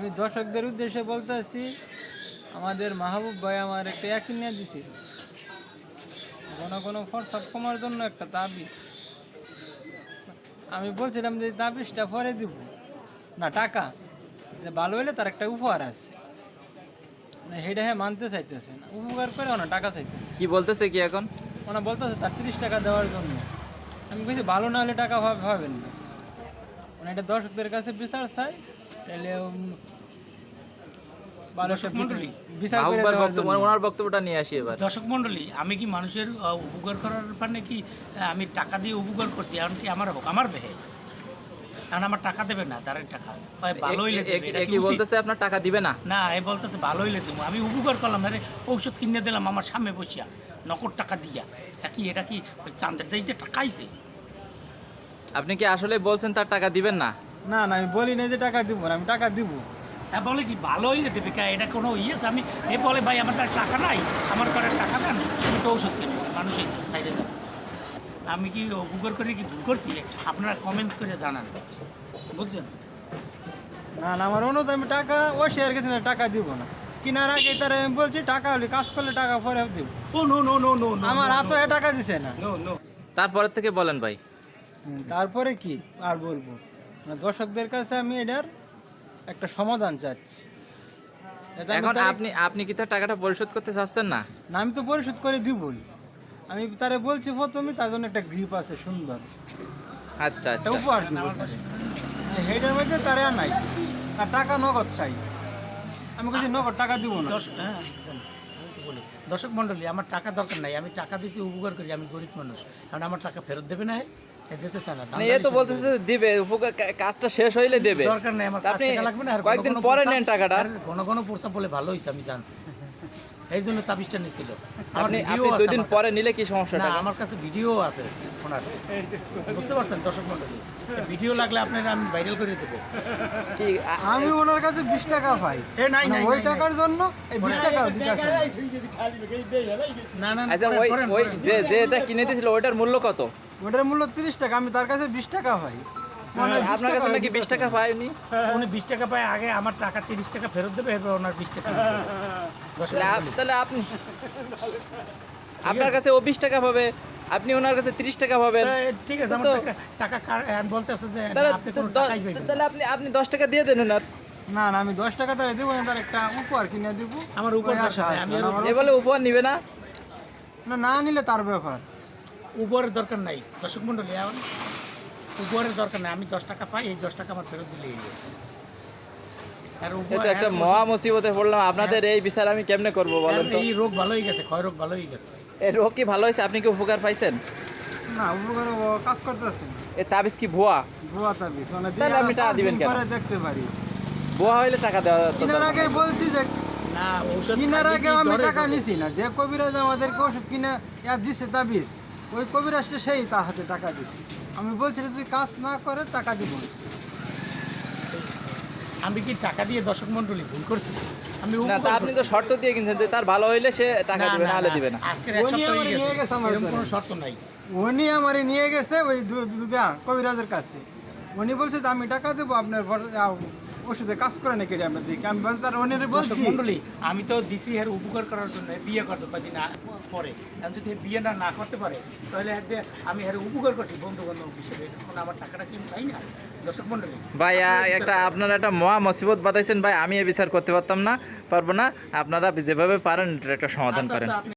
আমি দর্শকদের উদ্দেশ্যে বলতেছি আমাদের মাহবুব ভাই আমার একটা একই নিয়ে দিছে। কোনো কোনো ফরসাদ কমার জন্য একটা তাবিজ। আমি বলছিলাম যে তাবিজটা পরে দিব। না টাকা। যে ভালো হলে তার একটা উপহার আছে। না সেটা হ্যাঁ মানতে চাইতেছে না। উপকার করে না টাকা চাইতেছে। কি বলতেছে কি এখন? ওনা বলতেছে তার তিরিশ টাকা দেওয়ার জন্য। আমি বলছি ভালো না হলে টাকা পাবেন না। মানে এটা দর্শকদের কাছে বিচার চাই। তাহলে উম, ভালো বিচার করে মাহবুবার দেওয়ার বক্তব্য জন্য। ওনার বক্তব্যটা নিয়ে আসি এবার। দর্শক মন্ডলী আমি কি মানুষের উপকার করার পারে কি আমি টাকা দিয়ে উপকার করছি? এখন কি আমার হোক? আমার বেহে কারণ আমার টাকা দেবে না তার টাকা ভালো হইলে এ- এ- দেবে, এটা এ কি বলতেছে আপনার টাকা দিবে না? না এ বলতেছে ভালো হইলে দেবো আমি উপকার করলাম আরে ঔষধ কিনে দিলাম আমার সামনে বসিয়া নকর টাকা দিয়া। তা কি এটা কি চাঁদের দেশ দিয়ে টাকা আইছে? আপনি কি আসলে বলছেন তার টাকা দিবেন না? না না আমি বলি না যে টাকা দিব না আমি টাকা দিব। হ্যাঁ বলে কি ভালো হইলে দেবে কা এটা কোনো ইয়েস আমি এ বলে ভাই আমার টাকা নাই। আমার ঘরে টাকা দেন। আমি তো ঔষধ কিনবো মানুষ এসে সাইডে যাবে আমি কি উপকার করে কি ভুল করছি? আপনারা কমেন্টস করে জানান। বুঝছেন? না না আমার অনুরোধ আমি টাকা ও শেয়ার গেছি না টাকা দিব না। কিনার আগে তার আমি বলছি টাকা হলে কাজ করলে টাকা পরে দিব ও নো নো নো নো আমার হাতে টাকা দিছে না। No no. তারপরের থেকে বলেন ভাই। তারপরে কি আর বলব? দর্শকদের কাছে আমি এটার একটা সমাধান চাচ্ছি। এখন আপনি আপনি কি তার টাকাটা পরিশোধ করতে চাচ্ছেন না? না আমি তো পরিশোধ করে দিবই। আমি তারে বলছি প্রথমে তার জন্য একটা গ্রিপ আছে সুন্দর। আচ্ছা আচ্ছা। উপহার দিব। সেইটার মধ্যে তারে আর নাই। আর টাকা নগদ চাই। আমি বলছি নগদ টাকা দিব না। দর্শক হ্যাঁ বলি দর্শক মণ্ডলী আমার টাকা দরকার নাই। আমি টাকা দিয়েছি উপকার করি। আমি গরিব মানুষ। কারণ আমার টাকা ফেরত দেবে না এ? মানে এ তো বলতেছে দিবে উপকার- কাজটা শেষ হইলে দেবে। দরকার নেই আমার আপনি শেখা লাগবে না আর কয়েকদিন ঘন ঘন পরে নেন টাকাটা। ঘন ঘন প্রস্তাব বলে ভালো হয়েছে আমি জানছি। এই জন্য তাবিজটা নিয়েছিল আপনি ভিডিও আপনি দুই দিন পরে নিলে কি না আমার কাছে ভিডিও আছে ওনার বুঝতে পারছেন দর্শক মণ্ডলী? ভিডিও লাগলে আপনারা আমি ভাইরাল করে দেবো। আমি ওনার কাছে বিশ টাকা পাই। এ নাই মানে ওই টাকার জন্য এই বিশ টাকা দিতে না। না না না, আচ্ছা ওই ওই যে যে এটা কিনে দিয়েছিল ওইটার মূল্য কত? ওটার মূল্য তিরিশ টাকা আমি তার কাছে বিশ টাকা পাই। মানে আপনার কাছে নাকি বিশ টাকা পায়নি? উনি বিশ টাকা পায় আগে আমার টাকা তিরিশ টাকা ফেরত দেবে এরপর ওনার বিশ টাকা তাহলে আপনি আপনার কাছে ও বিশ টাকা পাবে আপনি ওনার কাছে তিরিশ টাকা পাবেন। ঠিক আছে আমার টাকা বলতেছে যে তাহলে আপনি। তাহলে আপনি দশ টাকা দিয়ে দেন ওনার। না না আমি দশ টাকা তারে দেবো তার একটা উপহার কিনে দিব। আমার উপহার এ বলে উপহার নিবে না? না না নিলে তার ব্যাপার। উপহারের দরকার নাই। দর্শক মন্ডলী এখন উপহারের দরকার নাই। আমি দশ টাকা পাই এই দশ টাকা আমার ফেরত দিলে আর এ উপহার একটা মহা মুসিবতে পড়লাম। আপনাদের এই বিচার আমি কেমনে করব বলেন তো? এই রোগ ভালো হয়ে গেছে ক্ষয় রোগ ভালো হয়ে গেছে। এই রোগ কি ভালো হয়েছে? আপনি কি উপকার পাইছেন? না উপকার কাজ তাবিজ কি ভুয়া? ভুয়া তাবিজ মানে তাহলে আপনি টাকা দিবেন কেন? পরে দেখতে পারি। ভুয়া হইলে টাকা দেওয়া তো আগে বলছি যে না কিনার আগে আমি টাকা নিছি না। যে কবিরাজ আমাদেরকে ওষুধ কিনে ইয়া দিছে তাবিজ। ওই কবিরাজটা সেই তার হাতে টাকা দিছে। আমি বলছি যদি কাজ না করে টাকা দিব আমি কি টাকা দিয়ে দর্শক মন্ডলী ভুল করছি? আমি না তা আপনি তো শর্ত দিয়ে কিনছেন যে তার ভালো হইলে সে টাকা দিবে না হলে দিবে না। উনি আমারে নিয়ে গেছে। গেছে আমার কোনো শর্ত নাই। উনি আমারে নিয়ে গেছে ওই কবিরাজের কাছে। উনি বলছে যে আমি টাকা দেবো আপনার ওষুধে কাজ করে নাকি এটা আমরা দিই আমি বলছি তার উনি বলছি। মন্ডলী আমি তো দিছি এর উপকার করার জন্য বিয়ে করতে পারি না পরে। আমি যদি বিয়েটা না না করতে পারে তাহলে আমি এর উপকার করছি বন্ধু বান্ধব হিসেবে। এখন আমার টাকাটা কি তাই না। দর্শক মন্ডলী ভাই একটা আপনারা একটা মহা মুসিবত বাতাইছেন ভাই আমি এ বিচার করতে পারতাম না পারব না। আপনারা যেভাবে পারেন এটার একটা সমাধান আচ্ছা, করেন।